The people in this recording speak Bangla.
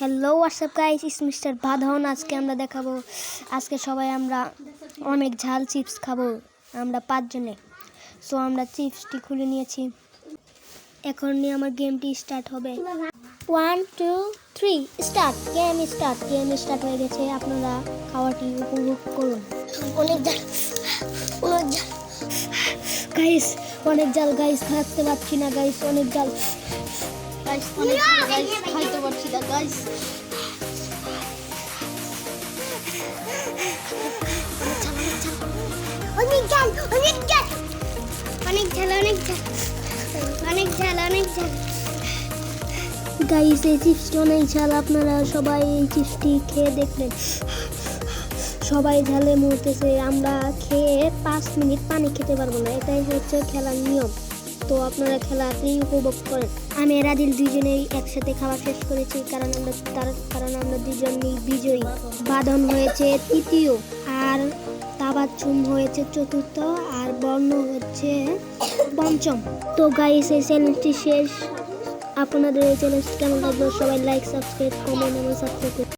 Hello WhatsApp guys is mister Bandhan আজকে আমরা দেখাবো, আজকে সবাই আমরা অনেক ঝাল চিপস খাব, আমরা পাঁচজনে। সো আমরা চিপসটি খুলে নিয়েছি। এখন নিয়ে আমার গেমটি স্টার্ট হবে। One two three start game start game start হয়ে গেছে। আপনারা খাওয়াটি উপভোগ করুন। অনেক ঝাল অনেক ঝাল। গাইস অনেক জাল গাইস থাকতে পারছি না গাইস অনেক জাল গাইস অনেক ঝাল গাইস খাইতে পারছি না গাইস অনেক ঝাল অনেক ঝাল অনেক ঝাল অনেক ঝাল অনেক ঝাল অনেক ঝাল গাইস এই চিপসটি অনেক ঝাল আপনারা সবাই এই চিপসটি খেয়ে দেখবেন সবাই ঝালে মরতেছে আমরা খেয়ে পাঁচ মিনিট পানি খেতে পারব না এটাই হচ্ছে খেলার নিয়ম। তো আপনারা খেলা খেলাতেই উপভোগ করেন। আমি রাদিল দুজনেই একসাথে খাওয়া শেষ করেছি, কারণ আমরা তার, কারণ আমরা দুজনেই বিজয়ী। বাদন হয়েছে তৃতীয়, আর তাবাচ্ছুম হয়েছে চতুর্থ, আর বর্ণ হচ্ছে পঞ্চম। তো গাইস এই চ্যানেলটি শেষ। আপনাদের এই চ্যানেলটি কেমন লাগল? সবাই লাইক সাবস্ক্রাইব কমেন্ট এবং সাবস্ক্রাইব